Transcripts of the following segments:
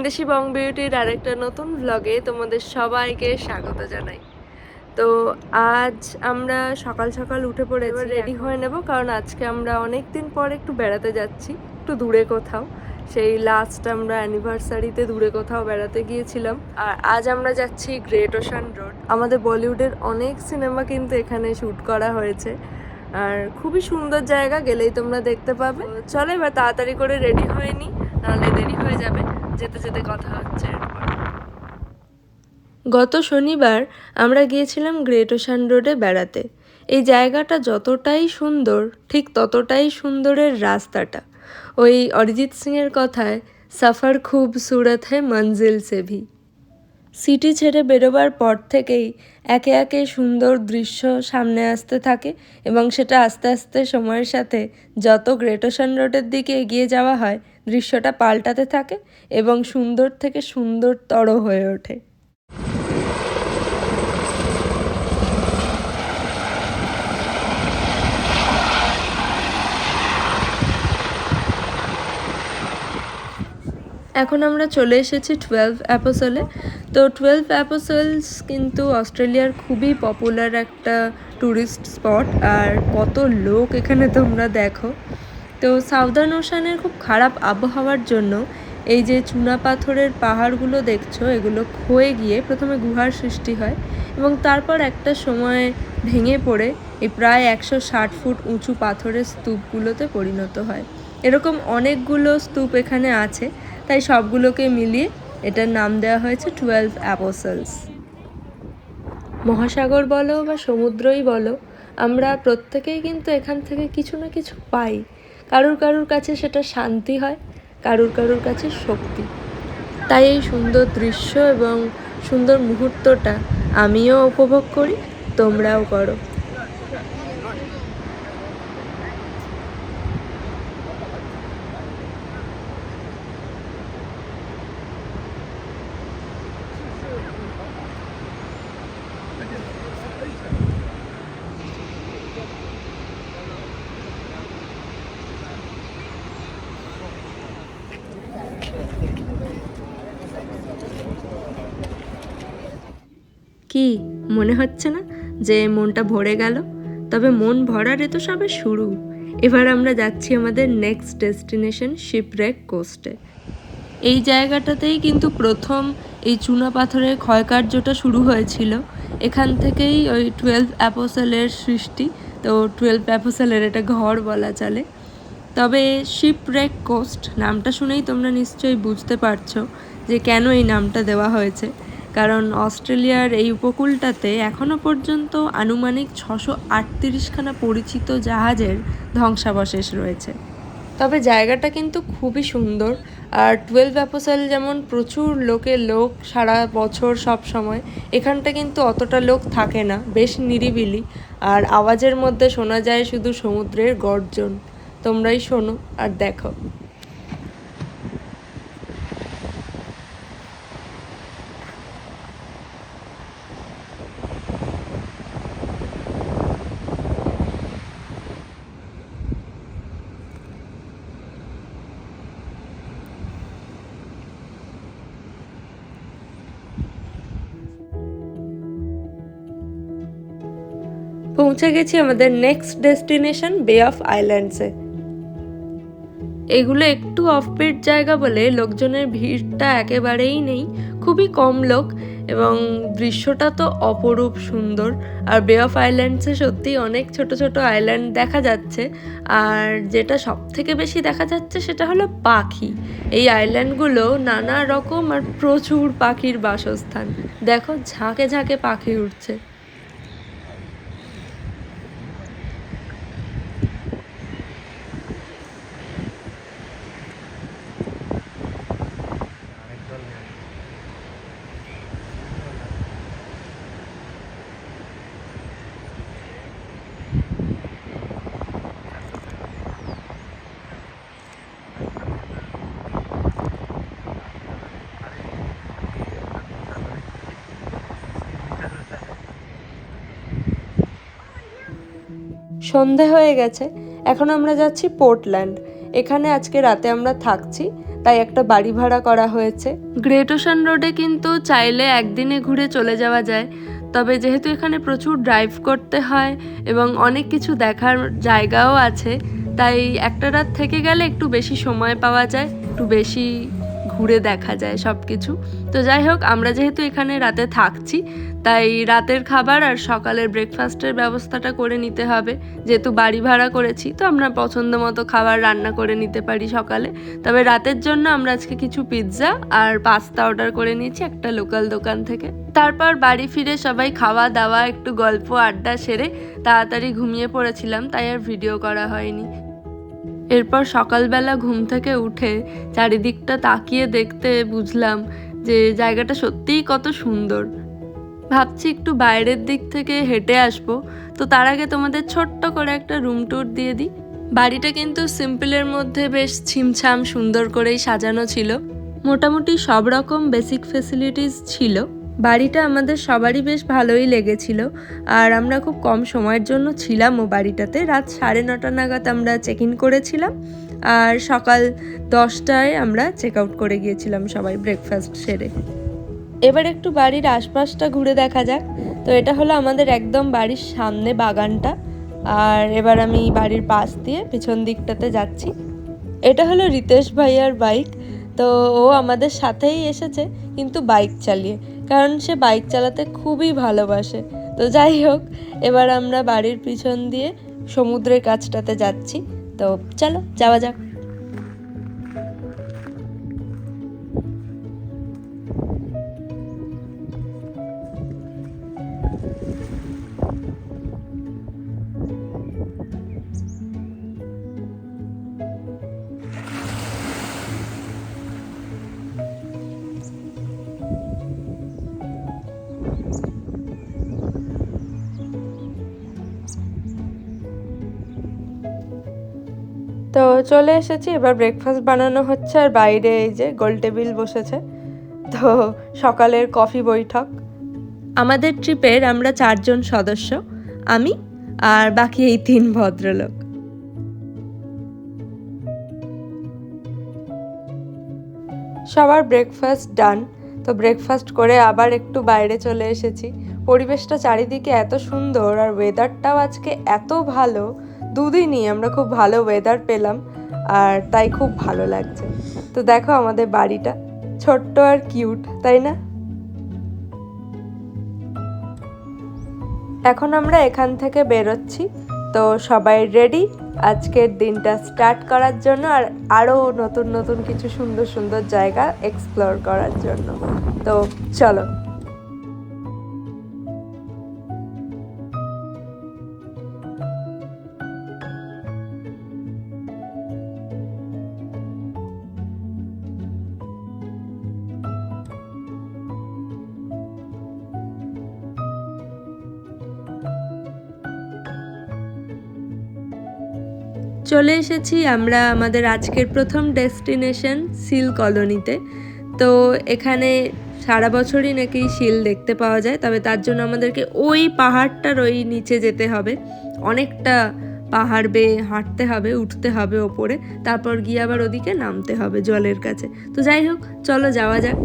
ভিনদেশি বং বিউটির আরেকটা নতুন ব্লগে তোমাদের সবাইকে স্বাগত জানাই। তো আজ আমরা সকাল সকাল উঠে পড়ে এবার রেডি হয়ে নেব, কারণ আজকে আমরা অনেক দিন পর একটু বেড়াতে যাচ্ছি, একটু দূরে কোথাও। সেই লাস্ট আমরা অ্যানিভার্সারিতে দূরে কোথাও বেড়াতে গিয়েছিলাম। আর আজ আমরা যাচ্ছি গ্রেট ওশান রোড আমাদের বলিউডের অনেক সিনেমা কিন্তু এখানে শ্যুট করা হয়েছে। আর খুবই সুন্দর জায়গা, গেলেই তোমরা দেখতে পাবে। চলো এবার তাড়াতাড়ি করে রেডি হয়ে নি, নাহলে দেরি হয়ে যাবে। যেতে যেতে কথা হচ্ছে গত শনিবার আমরা গিয়েছিলাম গ্রেট ওশান রোডে বেড়াতে। এই জায়গাটা যতটাই সুন্দর, ঠিক ততটাই সুন্দরের রাস্তাটা। ওই অরিজিৎ সিংয়ের কথায়, সাফার খুব সুরত হ্যায় মঞ্জিল সে ভি। সিটি ছেড়ে বেরোবার পর থেকেই একে একে সুন্দর দৃশ্য সামনে আসতে থাকে এবং সেটা আস্তে আস্তে সময়ের সাথে যত গ্রেট ওশান রোডের দিকে এগিয়ে যাওয়া হয় দৃশ্যটা পাল্টাতে থাকে এবং সুন্দর থেকে সুন্দরতর হয়ে ওঠে। এখন আমরা চলে এসেছি টুয়েলভ অ্যাপোসলে তো টুয়েলভ অ্যাপোসলস কিন্তু অস্ট্রেলিয়ার খুবই পপুলার একটা ট্যুরিস্ট স্পট আর কত লোক এখানে তোমরা দেখো। তো সাউদার্ন ওশানের খুব খারাপ আবহাওয়ার জন্য এই যে চুনা পাথরের পাহাড়গুলো দেখছ, এগুলো ক্ষয়ে গিয়ে প্রথমে গুহার সৃষ্টি হয় এবং তারপর একটা সময়ে ভেঙে পড়ে এই প্রায় একশো ষাট ফুট উঁচু পাথরের স্তূপগুলোতে পরিণত হয়। এরকম অনেকগুলো স্তূপ এখানে আছে, তাই সবগুলোকে মিলিয়ে এটার নাম দেওয়া হয়েছে টুয়েলভ অ্যাপোসলস। মহাসাগর বলো বা সমুদ্রই বলো, আমরা প্রত্যেকেই কিন্তু এখান থেকে কিছু না কিছু পাই। কারুর কারুর কাছে সেটা শান্তি হয়, কারুর কারুর কাছে শক্তি। তাই এই সুন্দর দৃশ্য এবং সুন্দর মুহূর্তটা আমিও উপভোগ করি, তোমরাও করো। কি মনে হচ্ছে না যে মনটা ভরে গেল? তবে মন ভরার তো সবে শুরু। এবার আমরা যাচ্ছি আমাদের নেক্সট ডেস্টিনেশন শিপরেক কোস্টে এই জায়গাটাতেই কিন্তু প্রথম এই চুনা পাথরের ক্ষয়কার্যটা শুরু হয়েছিল। এখান থেকেই ওই টুয়েলভ অ্যাপোসেলের সৃষ্টি, তো টুয়েলভ অ্যাপোসেলের এটা ঘর বলা চলে। তবে শিপরেক কোস্ট নামটা শুনেই তোমরা নিশ্চয়ই বুঝতে পারছ যে কেন এই নামটা দেওয়া হয়েছে। কারণ অস্ট্রেলিয়ার এই উপকূলটাতে এখনও পর্যন্ত আনুমানিক ছশো আটত্রিশখানা পরিচিত জাহাজের ধ্বংসাবশেষ রয়েছে। তবে জায়গাটা কিন্তু খুবই সুন্দর আর টুয়েলভ অ্যাপোসেল যেমন প্রচুর লোকের লোক সারা বছর সব সময়, এখানটা কিন্তু অতটা লোক থাকে না, বেশ নিরিবিলি। আর আওয়াজের মধ্যে শোনা যায় শুধু সমুদ্রের গর্জন। তোমরাই শোনো আর দেখো। পৌঁছে গেছি আমাদের নেক্সট ডেস্টিনেশন বে অফ আইল্যান্ডসে এগুলো একটু অফবিট জায়গা বলে লোকজনের ভিড়টা একেবারেই নেই, খুবই কম লোক এবং দৃশ্যটা তো অপরূপ সুন্দর। আর বে অফ আইল্যান্ডসে সত্যি অনেক ছোট ছোট আইল্যান্ড দেখা যাচ্ছে। আর যেটা সব থেকে বেশি দেখা যাচ্ছে সেটা হলো পাখি। এই আইল্যান্ডগুলো নানা রকম আর প্রচুর পাখির বাসস্থান। দেখো, ঝাঁকে ঝাঁকে পাখি উঠছে সন্ধে হয়ে গেছে, এখন আমরা যাচ্ছি পোর্টল্যান্ড। এখানে আজকে রাতে আমরা থাকছি, তাই একটা বাড়ি ভাড়া করা হয়েছে। গ্রেট ওশান রোডে কিন্তু চাইলে একদিনে ঘুরে চলে যাওয়া যায়, তবে যেহেতু এখানে প্রচুর ড্রাইভ করতে হয় এবং অনেক কিছু দেখার জায়গাও আছে, তাই একটা রাত থেকে গেলে একটু বেশি সময় পাওয়া যায়, একটু বেশি ঘুরে দেখা যায় সব কিছু তো যাই হোক আমরা যেহেতু এখানে রাতে থাকছি, তাই রাতের খাবার আর সকালের ব্রেকফাস্টের ব্যবস্থাটা করে নিতে হবে। যেহেতু বাড়ি ভাড়া করেছি, তো আমরা পছন্দ মতো খাবার রান্না করে নিতে পারি সকালে। তবে রাতের জন্য আমরা আজকে কিছু পিৎজা আর পাস্তা অর্ডার করে নিয়েছি একটা লোকাল দোকান থেকে। তারপর বাড়ি ফিরে সবাই খাওয়া দাওয়া, একটু গল্প, আড্ডা সেরে তাড়াতাড়ি ঘুমিয়ে পড়েছিলাম, তাই আর ভিডিও করা হয়নি। এরপর সকালবেলা ঘুম থেকে উঠে চারিদিকটা তাকিয়ে দেখতে বুঝলাম যে জায়গাটা সত্যিই কত সুন্দর। ভাবছি একটু বাইরের দিক থেকে হেঁটে আসব, তো তার আগে তোমাদের ছোট্ট করে একটা রুম ট্যুর দিয়ে দিই। বাড়িটা কিন্তু সিম্পলের মধ্যে বেশ ছিমছাম সুন্দর করেই সাজানো ছিল। মোটামুটি সব রকম বেসিক ফেসিলিটিস ছিল। বাড়িটা আমাদের সবারই বেশ ভালোই লেগেছিল। আর আমরা খুব কম সময়ের জন্য ছিলাম ও বাড়িটাতে। রাত সাড়ে নটা নাগাদ আমরা চেক ইন করেছিলাম। আর সকাল দশটায় আমরা চেক আউট করে গিয়েছিলাম সবাই ব্রেকফাস্ট সেরে। এবার একটু বাড়ির আশপাশটা ঘুরে দেখা যাক। তো এটা হলো আমাদের একদম বাড়ির সামনে বাগানটা। আর এবার আমি বাড়ির পাশ দিয়ে পিছন দিকটাতে যাচ্ছি। এটা হলো রিতেশ ভাইয়ার বাইক তো ও আমাদের সাথেই এসেছে, কিন্তু বাইক চালিয়ে। কারণ সে বাইক চালাতে খুবই ভালোবাসে। তো যাই হোক, এবার আমরা বাড়ির পিছন দিয়ে সমুদ্রের কাছটাতে যাচ্ছি। তো চলো, যাওয়া যাক। তো চলে এসেছি, এবার ব্রেকফাস্ট বানানো হচ্ছে আর বাইরে এই যে গোল টেবিল বসেছে। তো সকালের কফি বৈঠক। আমাদের ট্রিপের আমরা চারজন সদস্য, আমি আর বাকি এই তিন ভদ্রলোক। সবার ব্রেকফাস্ট ডান তো ব্রেকফাস্ট করে আবার একটু বাইরে চলে এসেছি। পরিবেশটা চারিদিকে এত সুন্দর আর ওয়েদারটাও আজকে এত ভালো দুদিনই আমরা খুব ভালো ওয়েদার পেলাম আর তাই খুব ভালো লাগছে। তো দেখো আমাদের বাড়িটা, ছোট্ট আর কিউট তাই না? এখন আমরা এখান থেকে বেরোচ্ছি। তো সবাই রেডি আজকের দিনটা স্টার্ট করার জন্য আর আরও নতুন নতুন কিছু সুন্দর সুন্দর জায়গা এক্সপ্লোর করার জন্য। তো চলো। চলে এসেছি আমরা আমাদের আজকের প্রথম ডেস্টিনেশন সিল কলোনিতে। তো এখানে সারা বছরই নাকি শিল দেখতে পাওয়া যায়, তবে তার জন্য আমাদেরকে ওই পাহাড়টার ওই নিচে যেতে হবে। অনেকটা পাহাড় বেয়ে হাঁটতে হবে, উঠতে হবে ওপরে, তারপর গিয়ে আবার ওদিকে নামতে হবে জলের কাছে। তো যাই হোক, চলো যাওয়া যাক।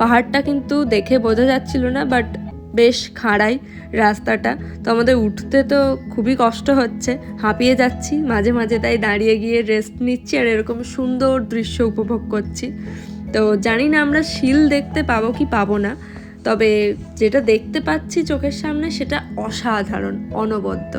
পাহাড়টা কিন্তু দেখে বোঝা যাচ্ছিল না বাট বেশ খাড়াই রাস্তাটা। তো আমাদের উঠতে তো খুবই কষ্ট হচ্ছে, হাঁপিয়ে যাচ্ছি, মাঝে মাঝে তাই দাঁড়িয়ে গিয়ে রেস্ট নিচ্ছি আর এরকম সুন্দর দৃশ্য উপভোগ করছি। তো জানি না আমরা শিল দেখতে পাবো কি পাবো না, তবে যেটা দেখতে পাচ্ছি চোখের সামনে সেটা অসাধারণ, অনবদ্য।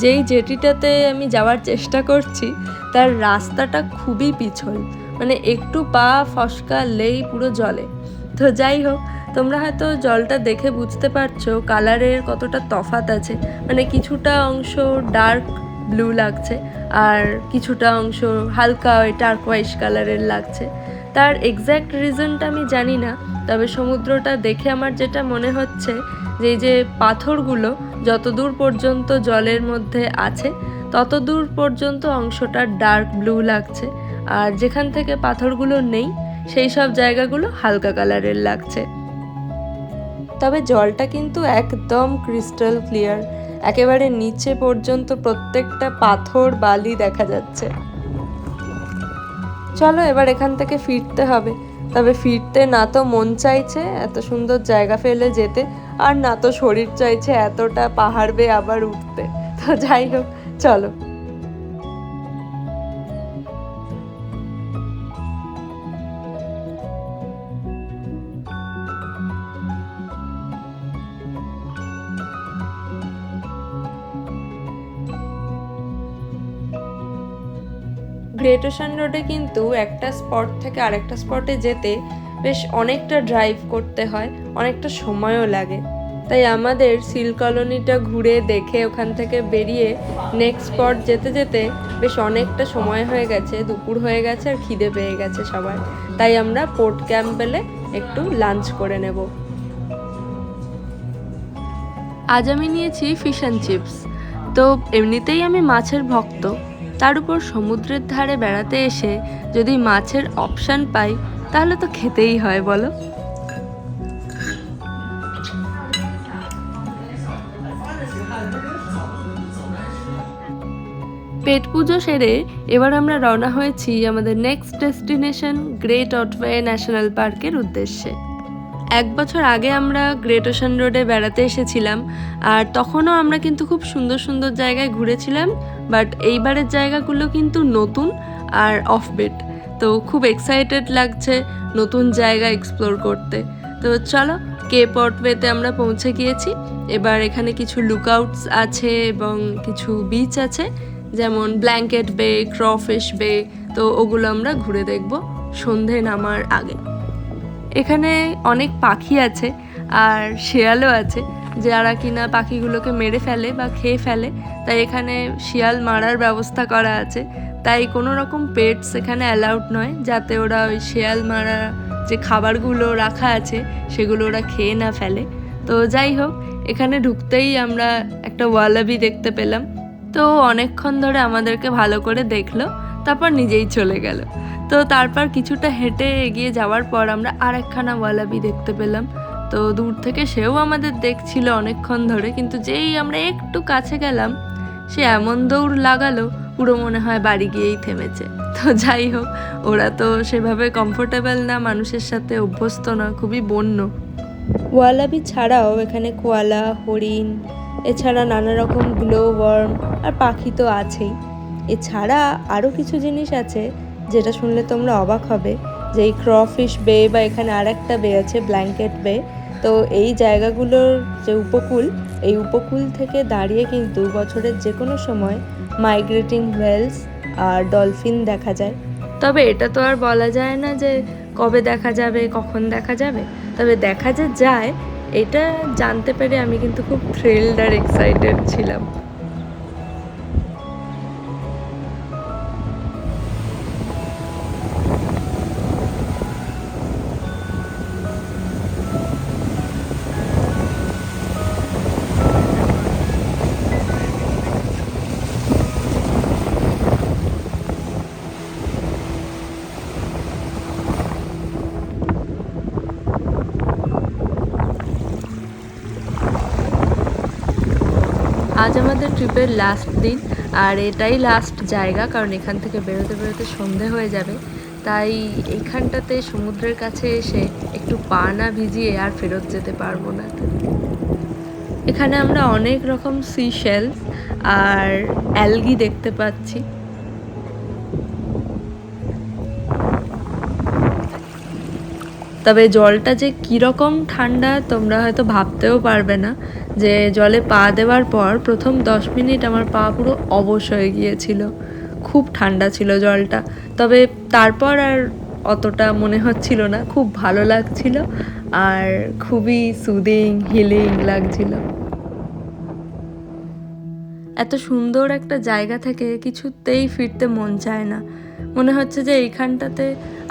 যেই জেটিটাতে আমি যাওয়ার চেষ্টা করছি, তার রাস্তাটা খুবই পিছল। মানে একটু পা ফসকালেই পুরো জলে। তো যাই হোক, তোমরা হয়তো জলটা দেখে বুঝতে পারছ কালারের কতটা তফাত আছে। মানে কিছুটা অংশ ডার্ক ব্লু লাগছে আর কিছুটা অংশ হালকা ওই টার্কওয়াইশ কালারের লাগছে। তার এক্স্যাক্ট রিজনটা আমি জানি না, তবে সমুদ্রটা দেখে আমার যেটা মনে হচ্ছে যে এই যে পাথরগুলো যতদূর পর্যন্ত জলের মধ্যে আছে তত দূর পর্যন্ত অংশটা ডার্ক ব্লু লাগছে। আর যেখান থেকে পাথরগুলো নেই, সেই সব জায়গাগুলো হালকা কালারের লাগছে। তবে জলটা কিন্তু একদম ক্রিস্টাল ক্লিয়ার একেবারে নিচে পর্যন্ত প্রত্যেকটা পাথর, বালি দেখা যাচ্ছে। চলো এবার এখান থেকে ফিরতে হবে। তবে ফিরতে না তো মন চাইছে, এত সুন্দর জায়গা ফেলে যেতে। আর না তো শরীর চাইছে এতটা পাহাড় বেয়ে আবার উঠতে। তো যাই হোক, চলো। গ্রেট ওশান রোডে কিন্তু একটা স্পট থেকে আরেকটা স্পটে যেতে বেশ অনেকটা ড্রাইভ করতে হয়, অনেকটা সময়ও লাগে। তাই আমাদের সিল কলোনিটা ঘুরে দেখে ওখান থেকে বেরিয়ে নেক্সট স্পট যেতে যেতে বেশ অনেকটা সময় হয়ে গেছে, দুপুর হয়ে গেছে আর খিদে পেয়ে গেছে সবার তাই আমরা পোর্ট ক্যাম্পবেলে একটু লাঞ্চ করে নেব। আজ আমি নিয়েছি ফিশ অ্যান্ড চিপস তো এমনিতেই আমি মাছের ভক্ত। তার উপর সমুদ্রের ধারে বেড়াতে এসে যদি মাছের অপশান পাই, তাহলে তো খেতেই হয়, বলো। পেট পুজো সেরে এবার আমরা রওনা হয়েছি আমাদের next destination great Otway national পার্কের উদ্দেশ্যে। এক বছর আগে আমরা গ্রেট ওশান রোডে বেড়াতে এসেছিলাম, আর তখনও আমরা কিন্তু খুব সুন্দর সুন্দর জায়গায় ঘুরেছিলাম বাট এইবারের জায়গাগুলো কিন্তু নতুন আর অফবিট তো খুব এক্সাইটেড লাগছে নতুন জায়গা এক্সপ্লোর করতে। তো চলো কে পটওয়েতে আমরা পৌঁছে গিয়েছি। এবার এখানে কিছু লুকআউটস আছে এবং কিছু বিচ আছে। যেমন ব্ল্যাঙ্কেট বে ক্রফিশ বে তো ওগুলো আমরা ঘুরে দেখব সন্ধে নামার আগে। এখানে অনেক পাখি আছে আর শেয়ালও আছে। যারা কিনা পাখিগুলোকে মেরে ফেলে বা খেয়ে ফেলে, তাই এখানে শিয়াল মারার ব্যবস্থা করা আছে। তাই কোনো রকম পেটস এখানে অ্যালাউড নয়, যাতে ওরা ওই শেয়াল মারা যে খাবারগুলো রাখা আছে, সেগুলো ওরা খেয়ে না ফেলে। তো যাই হোক, এখানে ঢুকতেই আমরা একটা ওয়ালাবি দেখতে পেলাম। তো অনেকক্ষণ ধরে আমাদেরকে ভালো করে দেখল, তারপর নিজেই চলে গেল। তো তারপর কিছুটা হেঁটে এগিয়ে যাওয়ার পর আমরা আরেকখানা ওয়ালাবি দেখতে পেলাম। তো দূর থেকে সেও আমাদের দেখছিল অনেকক্ষণ ধরে, কিন্তু যেই আমরা একটু কাছে গেলাম, সে এমন দৌড় লাগালো, পুরো মনে হয় বাড়ি গিয়েই থেমেছে। তো যাই হোক, ওরা তো সেভাবে কমফোর্টেবল না, মানুষের সাথে অভ্যস্ত না, খুবই বন্য। ওয়ালাবি ছাড়াও এখানে কোয়ালা, হরিণ এছাড়া নানা রকম গ্লো ওয়ার্ম আর পাখি তো আছেই। এছাড়া আরও কিছু জিনিস আছে যেটা শুনলে তোমরা অবাক হবে, যে এই ক্রফিশ বে বা এখানে আর একটা বে আছে ব্ল্যাঙ্কেট বে তো এই জায়গাগুলোর যে উপকূল, এই উপকূল থেকে দাঁড়িয়ে কিন্তু বছরের যে কোনো সময় মাইগ্রেটিং ওয়েলস আর ডলফিন দেখা যায়। তবে এটা তো আর বলা যায় না যে কবে দেখা যাবে, কখন দেখা যাবে। তবে দেখা যে যায় এটা জানতে পেরে আমি কিন্তু খুব থ্রিল্ড আর এক্সাইটেড ছিলাম। আজ আমাদের ট্রিপের লাস্ট দিন, আর এটাই লাস্ট জায়গা, কারণ এখান থেকে বেরোতে বেরোতে সন্ধে হয়ে যাবে। তাই এখানটাতে সমুদ্রের কাছে এসে একটু পা না ভিজিয়ে আর ফেরত যেতে পারব না। এখানে আমরা অনেক রকম সি শেলস আর অ্যালগি দেখতে পাচ্ছি। তবে জলটা যে কীরকম ঠান্ডা তোমরা হয়তো ভাবতেও পারবে না, যে জলে পা দেওয়ার পর প্রথম দশ মিনিট আমার পা পুরো অবশ হয়ে গিয়েছিল, খুব ঠান্ডা ছিল জলটা। তবে তারপর আর অতটা মনে হচ্ছিল না, খুব ভালো লাগছিল আর খুবই সুদিং হিলিং লাগছিল। এত সুন্দর একটা জায়গা থেকে কিছুতেই ফিরতে মন চায় না। মনে হচ্ছে যে এইখানটাতে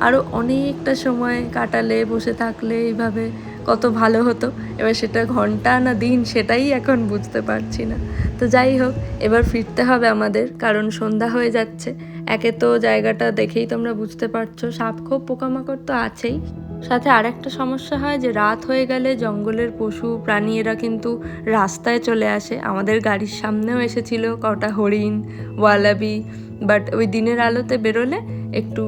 আরও অনেকটা সময় কাটালে, বসে থাকলে এইভাবে কত ভালো হতো। এবার সেটা ঘণ্টা না দিন সেটাই এখন বুঝতে পারছি না। তো যাই হোক, এবার ফিরতে হবে আমাদের, কারণ সন্ধ্যা হয়ে যাচ্ছে। একে তো জায়গাটা দেখেই তোমরা বুঝতে পারছ, সাপ খুব পোকামাকড় তো আছেই। সাথে আর একটা সমস্যা হয় যে রাত হয়ে গেলে জঙ্গলের পশু প্রাণী এরা কিন্তু রাস্তায় চলে আসে। আমাদের গাড়ির সামনেও এসেছিল কটা হরিণ, ওয়ালাবি বাট ওই দিনের আলোতে বেরোলে একটু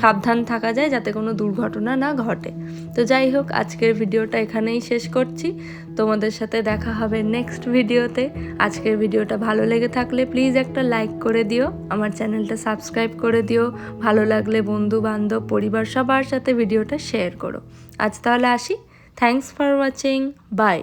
সাবধান থাকা যায় যাতে কোনো দুর্ঘটনা না ঘটে। তো যাই হোক, আজকের ভিডিওটা এখানেই শেষ করছি। তোমাদের সাথে দেখা হবে নেক্সট ভিডিওতে। আজকের ভিডিওটা ভালো লেগে থাকলে প্লিজ একটা লাইক করে দিও। আমার চ্যানেলটা সাবস্ক্রাইব করে দিও। ভালো লাগলে বন্ধু, বান্ধব, পরিবার সবার সাথে ভিডিওটা শেয়ার করো। আজ তাহলে আসি। Thanks for watching by